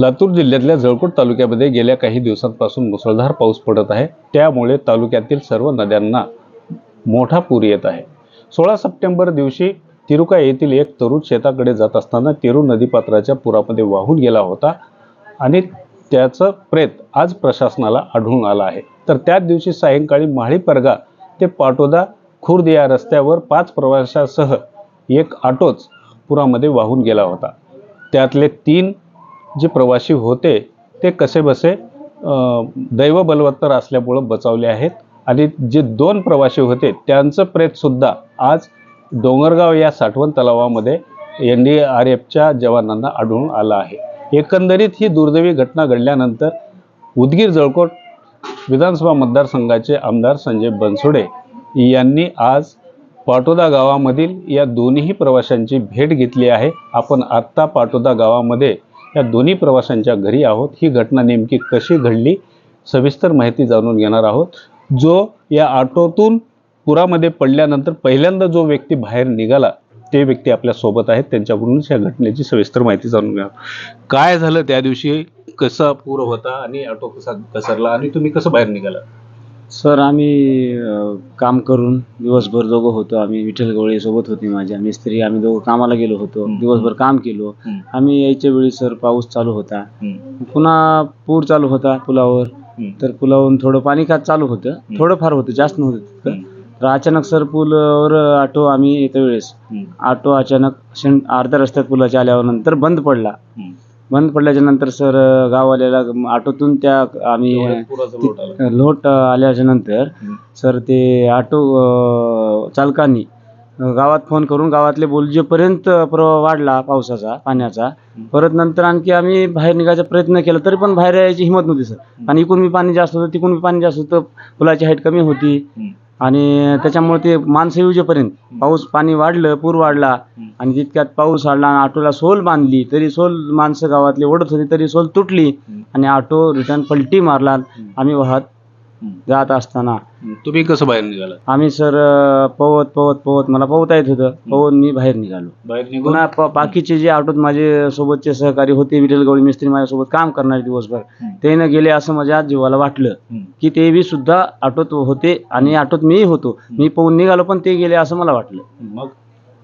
लातूर जिल्ह्यातल्या जळकोट तालुक्यामध्ये गेल्या काही दिवसांपासून मुसळधार पाऊस पडत आहे. त्यामुळे तालुक्यातील सर्व नद्यांना मोठा पूर येत आहे. सोळा सप्टेंबर दिवशी तिरुका येथील एक तरुण शेताकडे जात असताना तिरू नदीपात्राच्या पुरामध्ये वाहून गेला होता आणि त्याचं प्रेत आज प्रशासनाला आढळून आलं आहे. तर त्याच दिवशी सायंकाळी माळी परगा ते पाटोदा खुर्द या रस्त्यावर पाच प्रवाशासह एक ऑटोच पुरामध्ये वाहून गेला होता. त्यातले तीन जे प्रवासी होते ते कसेबसे दैव बलवत्तर असल्यामुळं बचावले आहेत. आणि जे दोन प्रवासी होते त्यांचं प्रेतसुद्धा आज डोंगरगाव या साठवण तलावामध्ये एन डी आर एफच्या जवानांना आढळून आलं आहे. एकंदरीत ही दुर्दैवी घटना घडल्यानंतर उदगीर जळकोट विधानसभा मतदारसंघाचे आमदार संजय बनसोडे यांनी आज पाटोदा गावामधील या दोन्ही प्रवाशांची भेट घेतली आहे. आपण आत्ता पाटोदा गावामध्ये या दोन्ही प्रवाशांच्या घरी आहोत. ही घटना नेमकी कशी घडली सविस्तर माहिती जाणून घेणार आहोत. जो या ऑटोतून पुरामध्ये पडल्यानंतर पहिल्यांदा जो व्यक्ती बाहेर निघाला ते व्यक्ती आपल्यासोबत आहेत. त्यांच्याकडूनच या घटनेची सविस्तर माहिती जाणून घ्या काय झालं त्या दिवशी कसा पूर होता आणि ऑटो कसा घसरला आणि तुम्ही कसं बाहेर निघाला सर आम्ही काम करून दिवसभर दोघं होतो आम्ही विठ्ठल गवळे सोबत होती माझ्या मिस्त्री आम्ही दोघं कामाला गेलो होतो. दिवसभर काम केलो. आम्ही यायच्या वेळी सर पाऊस चालू होता. पुन्हा पूर चालू होता पुलावर. तर पुलावरून थोडं पाणी खात चालू होतं थोडंफार होतं जास्त नव्हतं तितकं. हम्म. तर अचानक सर पुलावर ऑटो आम्ही येत्या वेळेस. ऑटो अचानक अर्ध्या रस्त्यात पुलाच्या आल्यावर नंतर बंद पडला. बंद पडल्याच्या नंतर सर गाववाल्याला ऑटोतून त्या आम्ही पुराचा लोट आला. लोट आल्याच्यानंतर. सर ते ऑटो अ, चालकांनी अ, गावात फोन करून गावातले बोलजेपर्यंत प्रवाह वाढला पावसाचा पाण्याचा. परत नंतर आणखी आम्ही बाहेर निघायचा प्रयत्न केला तरी पण बाहेर यायची हिंमत नव्हती सर. आणि इकडून बी पाणी जास्त होतं तिकडून बी पाणी जास्त होतं पुलाची हाईट कमी होती. हम्म. आणि त्याच्यामुळे ते माणसं येऊजेपर्यंत पाऊस पाणी वाढलं पूर वाढला. आणि तितक्यात पाऊस वाढला आणि ऑटोला सोल बांधली तरी सोल माणसं गावातली ओढत होती तरी सोल तुटली. आणि ऑटो रिटर्न पलटी मारला आम्ही वाहत. जात असताना. तुम्ही कसं बाहेर निघाला आम्ही सर पवत पवत पवत मला पवता येत होतं. पवत मी बाहेर निघालो. बाहेर निघून? पुन्हा प- बाकीचे जे ऑटोत माझे सोबतचे सहकारी होते विठ्ठल गवळी मिस्त्री माझ्यासोबत काम करणारे दिवसभर हम्म. ते न गेले असं माझ्या जीवाला वाटलं. की ते बी सुद्धा ऑटोत होते आणि ऑटोत मीही होतो. मी पळून निघालो पण ते गेले असं मला वाटलं. मग?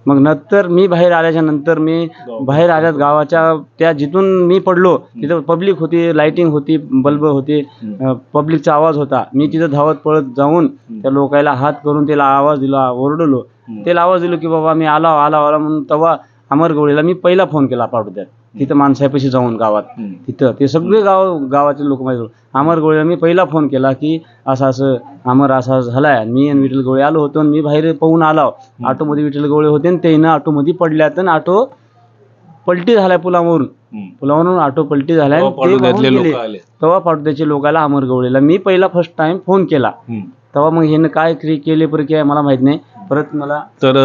मग नंतर मी बाहेर आल्याच्यानंतर मी बाहेर आल्यात गावाच्या त्या जिथून मी पडलो तिथं पब्लिक होती लाइटिंग होती बल्ब होते. पब्लिकचा आवाज होता. मी तिथं धावत पळत जाऊन त्या लोकायला हात करून त्याला आवाज दिला ओरडलो. त्याला आवाज दिलो की बाबा मी आला आला आला म्हणून तेव्हा अमर गवळीला मी पहिला फोन केला पाठवत्यात तिथं माणसापाशी जाऊन गावात. तिथं. ते सगळे गाव गावाचे लोक माझ्या अमर गोळे मी पहिला फोन केला की असं असं अमर असा झालाय. मी आणि विठ्ठल गोळे आलो होतो आणि मी बाहेर पाहून आलो. ऑटोमध्ये विठ्ठल गोळे होते आणि त्यानं ऑटोमध्ये पडल्यात आणि ऑटो पलटी झालाय पुलावरून. पुलावरून ऑटो पलटी झालाय तेव्हा ते पाटोद्यातले वाहून लोक गेले. आले. तेव्हा पाटोद्याच्या लोकांना अमर गवळीला मी पहिला फर्स्ट टाइम फोन केला. तेव्हा मग ह्यानं काय केले प्रक्रिया मला माहीत नाही. परत मला तर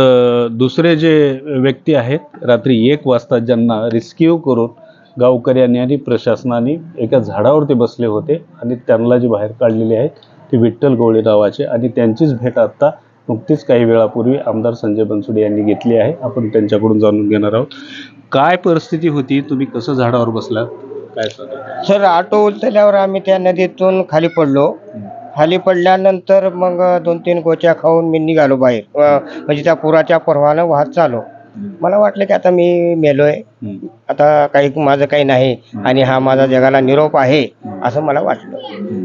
दुसरे जे व्यक्ती आहेत रात्री एक वाजता ज्यांना रिस्क्यू करून गावकऱ्यांनी आणि प्रशासनाने एका झाडावरती बसले होते आणि त्यांना जे बाहेर काढलेले आहेत ते विठ्ठल गवळे नावाचे आणि त्यांचीच भेट आत्ता नुकतीच काही वेळापूर्वी आमदार संजय बनसोडे यांनी घेतली आहे. आपण त्यांच्याकडून जाणून घेणार आहोत. काय परिस्थिती होती? तुम्ही कसं झाडावर बसला काय सर ऑटो उचलल्यावर आम्ही त्या नदीतून खाली पडलो. खाली पडल्यानंतर मग दोन तीन गोच्या खाऊन मी निघालो बाहेर. अ, म्हणजे त्या पुराच्या परवानं वाहत चालो मला वाटलं की आता मी मेलोय. आता काही माझं काही नाही आणि हा माझा जगाला निरोप आहे असं मला वाटलं.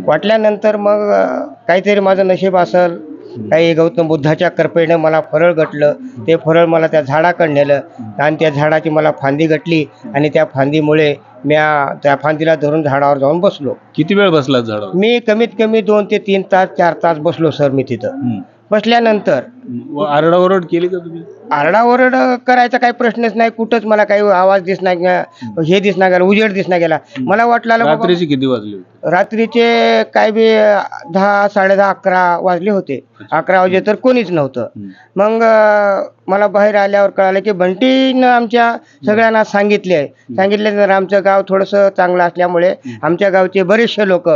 वाटल्यानंतर मग अ, काहीतरी माझं नशीब असल काही गौतम बुद्धाच्या कृपेनं मला फरळ गटलं. ते फरळ मला त्या झाडाकडे नेलं. आणि त्या झाडाची मला फांदी गटली. आणि त्या फांदीमुळे म्या त्या फांदीला धरून झाडावर जाऊन बसलो. किती वेळ बसला झाडावर? मी कमीत कमी दोन ते तीन तास चार तास बसलो सर मी तिथं. बसल्यानंतर आरडाओरड केली का तुम्ही? आरडाओरड करायचा काही प्रश्नच नाही कुठंच मला काही आवाज गे- हे दिसणार गेला उजेड दिसणार गेला. मला वाटलं बाबा रात्रीची किती वाजली होती? रात्रीचे काय बी दहा साडे दहा अकरा वाजले होते. अकरा वाजे तर कोणीच नव्हतं. मग अं, मला बाहेर आल्यावर कळालं की बंटीनं आमच्या सगळ्यांना सांगितले. सांगितल्यानंतर आमचं गाव थोडंसं चांगलं असल्यामुळे आमच्या गावचे बरेचसे लोक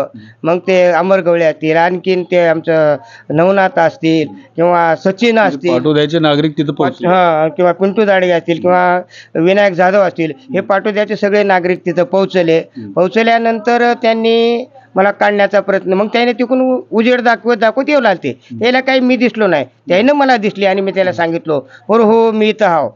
मग ते अमरगवळे असतील आणखीन ते आमचं नवनाथ असतील किंवा सचिन सचिन असतील. पाटोद्याचे नागरिक तिथं पोहोचले. हा किंवा पिंटू दाडगे असतील किंवा विनायक जाधव असतील हे पाटोद्याचे सगळे नागरिक तिथं पोहोचले. पोहोचल्यानंतर त्यांनी मला काढण्याचा प्रयत्न. मग त्याने तिकडून उजेड दाखवत दाखवत येऊ लागते. त्याला काही मी दिसलो नाही. त्यानं मला दिसले आणि मी त्याला सांगितलो हो हो मी इथं हाव.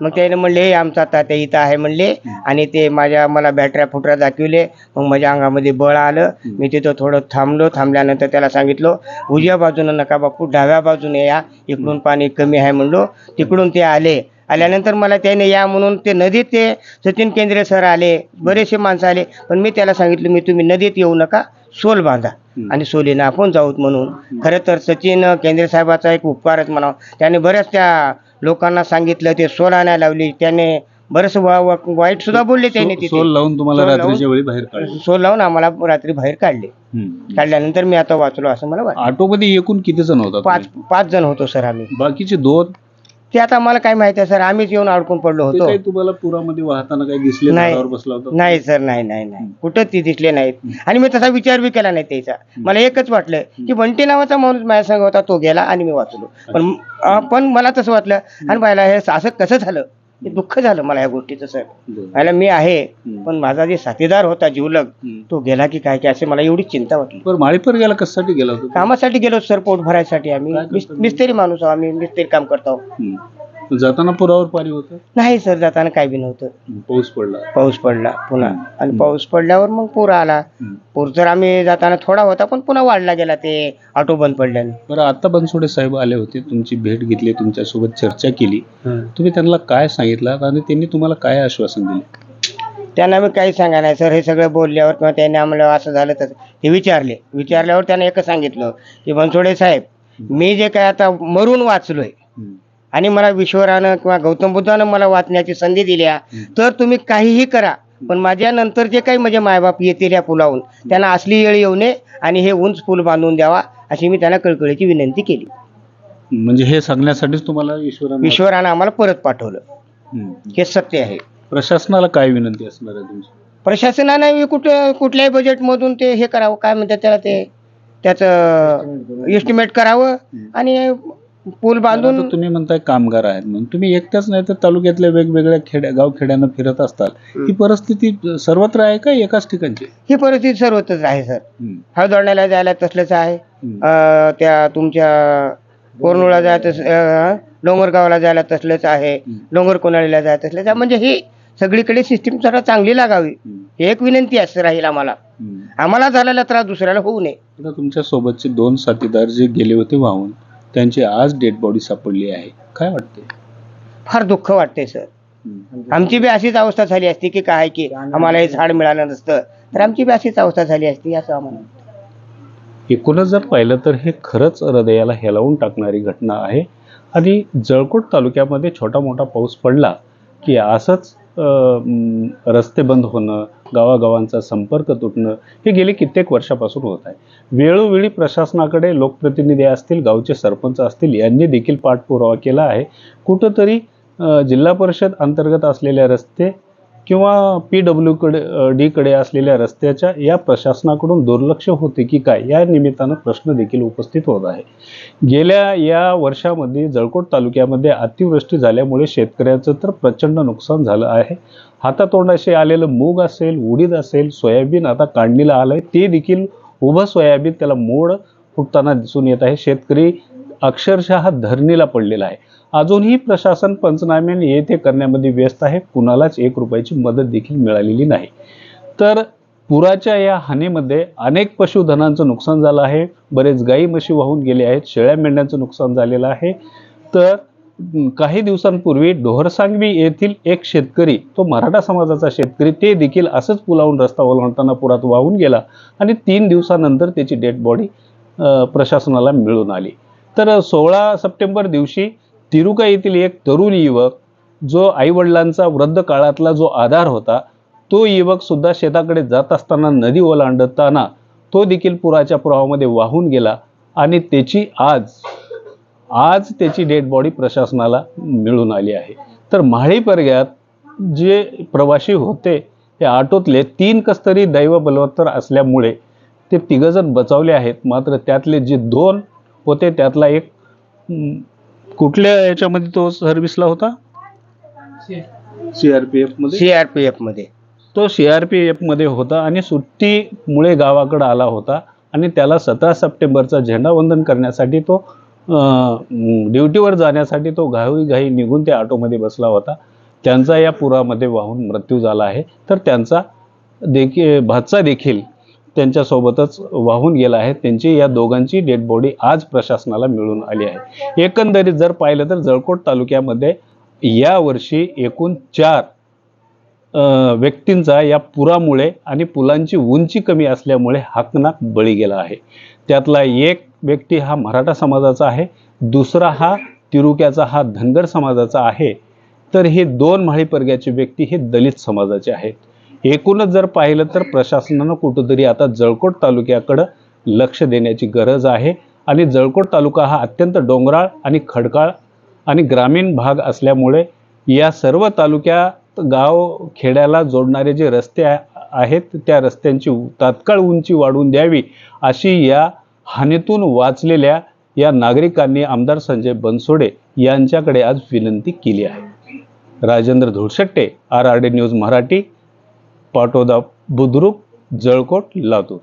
मग त्याने म्हणले "हे आमचा तात्या इथं आहे म्हणले. आणि ते माझ्या मला बॅटऱ्या फुटऱ्या दाखविले. मग माझ्या अंगामध्ये बळ आलं. मी तिथं थोडं थांबलो. थांबल्यानंतर त्याला सांगितलं उजव्या बाजूनं नका बापू डाव्या बाजूने या. इकडून पाणी कमी आहे म्हणलो. तिकडून ते आले. आल्यानंतर मला त्याने या म्हणून ते नदीत ते सचिन केंद्रे सर आले बरेचसे माणसं आले पण मी त्याला सांगितलं मी तुम्ही नदीत येऊ नका सोल बांधा आणि सोलीनं आपण जाऊत म्हणून. खरं तर सचिन केंद्रे साहेबाचा एक उपकारच म्हणावं. त्याने बऱ्याच त्या लोकांना सांगितलं ते सोल आणायला लावली. त्याने वा- वाईट सुद्धा बोलले त्याने सोल लावून तुम्हाला सोल लावून- रात्रीच्या वेळी बाहेर सोल लावून आम्हाला रात्री बाहेर काढले. काढल्यानंतर मी आता वाचलो असं मला वाटतं. ऑटोमध्ये एकूण किती जण होतात पाच पाच जण होतो सर आम्ही. बाकीचे दोन? ते आता मला काय माहिती आहे सर आम्हीच येऊन अडकून पडलो ते होतो. काही तुम्हाला पुरामध्ये वाहताना काही दिसले नाही. झाडावर बसला होता? नाही सर नाही नाही नाही. कुठं ती दिसले नाहीत. आणि मी तसा विचार बी केला नाही त्याचा. मला एकच वाटलं की बंटी नावाचा माणूस माझ्या संग होता तो गेला आणि मी वाचलो. पण अं, पण मला तसं वाटलं आणि पाहिला हे असं कसं झालं? हे दुःख झालं मला या गोष्टीचं सर. पाहिलं मी आहे. पण माझा जे साथीदार होता जीवलग. तो गेला की काय की असे मला एवढी चिंता वाटली बरं माळीपर गेला कशासाठी गेला होता कामासाठी गेलो सर पोट भरायसाठी आम्ही? मिस्त्री माणूस आहो आम्ही मिस्त्री काम करतो. जाताना पुरावर पाणी होतं? नाही सर जाताना काय बी नव्हतं. पाऊस पडला. पाऊस पडला पुन्हा. आणि पाऊस पडल्यावर मग पूर आला. हम्म. पूर तर आम्ही जाताना थोडा होता पण पुन्हा वाढला गेला ते ऑटो बंद पडल्याने. बरं आता बनसोडे साहेब आले होते तुमची भेट घेतली तुमच्यासोबत चर्चा केली. तुम्ही त्यांना काय सांगितलं आणि त्यांनी तुम्हाला काय आश्वासन दिले? त्यांना मी काही सांगा नाही सर हे सगळं बोलल्यावर किंवा त्यांनी आम्हाला असं झालं तसं ते विचारले. विचारल्यावर त्याने एकच सांगितलं की बनसोडे साहेब मी जे काय आता मरून वाचलोय. आणि मला विश्वरानं किंवा गौतम बुद्धानं मला वाचण्याची संधी दिल्या. तर तुम्ही काहीही करा पण माझ्या नंतर जे काही माझे मायबाप येतील या पुलावून त्यांना असली येळ येऊ नये आणि हे उंच पूल बांधून द्यावा अशी मी त्यांना कळकळीची विनंती केली. म्हणजे हे सांगण्यासाठीच तुम्हाला ईश्वरानं ईश्वरानं आम्हाला परत पाठवलं. हे सत्य आहे. प्रशासनाला काय विनंती असणार आहे तुमची? प्रशासनाने कुठं कुठल्याही बजेटमधून ते हे करावं काय म्हणतात त्याला ते त्याचं एस्टिमेट करावं. आणि पूल बांधून तुम्ही म्हणताय कामगार आहेत म्हणून. तुम्ही एकट्याच नाही तर तालुक्यातल्या वेगवेगळ्या खेड्या गाव खेड्यानं फिरत असताल. ही परिस्थिती सर्वत्र आहे का एकाच ठिकाणची? ही परिस्थिती सर्वत्रच आहे सर. हम्म. हळदोडण्याला जायला तसलंच आहे. त्या तुमच्या कोरनूळला जायला तस डोंगरगावला जायला तसलंच आहे. डोंगर कोणालीला जायला तसलंच आहे. म्हणजे ही सगळीकडे सिस्टीम जरा चांगली लागावी. ही एक विनंती असं राहील आम्हाला. आम्हाला झालेला त्रास दुसऱ्याला होऊ नये. तुमच्या सोबतचे दोन साथीदार जे गेले होते वाहून त्यांची आज डेड बॉडी सापडली आहे. काय वाटते फार दुःख वाटते सर आमची बी अशीच अवस्था झाली असती की काय की आम्हाला हे झाड मिळालं नसतं. तर आमची बी अशीच अवस्था झाली असती असं आम्हाला एकूणच जर पाहिलं तर हे खरंच हृदयाला हेलावून टाकणारी घटना आहे. आणि जळकोट तालुक्यामध्ये छोटा मोठा पाऊस पडला की असंच रस्ते बंद होणं गावागावांचा संपर्क तुटणं हे गेले कित्येक वर्षापासून होत आहे. वेळोवेळी प्रशासनाकडे लोकप्रतिनिधी असतील गावचे सरपंच असतील यांनी देखील पाठपुरावा केला आहे. कुठंतरी जिल्हा परिषद अंतर्गत असलेल्या रस्ते किंवा पी डब्ल्यूकडे डीकडे असलेल्या रस्त्याच्या या प्रशासनाकडून दुर्लक्ष होते की काय या निमित्तानं प्रश्न देखील उपस्थित होत आहे. गेल्या या वर्षामध्ये जळकोट तालुक्यामध्ये अतिवृष्टी झाल्यामुळे शेतकऱ्याचं तर प्रचंड नुकसान झालं आहे. हातातोंडाशी आलेलं मूग असेल उडीद असेल सोयाबीन आता काढणीला आलं आहे ते देखील उभं सोयाबीन त्याला मोड फुटताना दिसून येत आहे. शेतकरी अक्षरशः धरणीला पडलेला आहे. अजूनही प्रशासन पंचनामे येथे करण्यामध्ये व्यस्त आहे. कुणालाच एक रुपयाची मदत देखील मिळालेली नाही. तर पुराच्या या हानीमध्ये अनेक पशुधनांचं नुकसान झालं आहे. बरेच गाई म्हशी वाहून गेले आहेत. शेळ्या मेंढ्यांचं नुकसान झालेलं आहे. तर काही दिवसांपूर्वी डोहरसांगवी येथील एक शेतकरी तो मराठा समाजाचा शेतकरी ते देखील असंच पुलावून रस्ता ओलांडताना पुरात वाहून गेला आणि तीन दिवसानंतर त्याची डेड बॉडी प्रशासनाला मिळून आली. तर सोळा सप्टेंबर दिवशी तिरुका येथील एक तरुण युवक जो आईवडिलांचा वृद्ध काळातला जो आधार होता तो युवक सुद्धा शेताकडे जात असताना नदी ओलांडताना तो देखील पुराच्या प्रवाहामध्ये वाहून गेला आणि त्याची आज आज त्याची डेड बॉडी प्रशासनाला मिळून आली आहे. तर माळी परग्यात जे प्रवासी होते ते ऑटोतले तीन कस्तरी दैव बलवत्तर असल्यामुळे ते तिघजण बचावले आहेत. मात्र त्यातले जे दोन होते त्यातला एक कुठल्या याच्यामध्ये तो सर्व्हिसला होता? सीआरपीएफमध्ये? सी आर पी एफमध्ये. तो सीआरपीएफमध्ये होता आणि सुट्टीमुळे गावाकडे आला होता आणि त्याला सतरा सप्टेंबरचा झेंडावंदन करण्यासाठी तो ड्युटीवर जाण्यासाठी तो घाई घाई निघून त्या ऑटोमध्ये बसला होता. त्यांचा या पुरामध्ये वाहून मृत्यू झाला आहे. तर त्यांचा देखील भाचा देखील त्यांच्यासोबतच वाहून गेला आहे. त्यांची या दोघांची डेड बॉडी आज प्रशासनाला मिळून आली आहे. एकंदरीत जर पाहिलं तर जळकोट तालुक्यामध्ये यावर्षी एकूण चार व्यक्तींचा या पुरामुळे आणि पुलांची उंची कमी असल्यामुळे हाकनाक बळी गेला आहे. त्यातला एक व्यक्ती हा मराठा समाजाचा आहे. दुसरा हा तिरुक्याचा हा धनगर समाजाचा आहे. तर हे दोन माळीपर्ग्याचे व्यक्ती हे दलित समाजाचे आहेत. एकूणच जर पाहिलं तर प्रशासनानं कुठंतरी आता जळकोट तालुक्याकडं लक्ष देण्याची गरज आहे. आणि जळकोट तालुका हा अत्यंत डोंगराळ आणि खडकाळ आणि ग्रामीण भाग असल्यामुळे या सर्व तालुक्यात गाव खेड्याला जोडणारे जे रस्ते आहेत त्या रस्त्यांची उ- तात्काळ उंची वाढवून द्यावी अशी या हानीतून वाचलेल्या या नागरिकांनी आमदार संजय बनसोडे यांच्याकडे आज विनंती केली आहे. Rajendra Dhulshette R R D news Marathi. Patoda Budruk Jalkot Latur.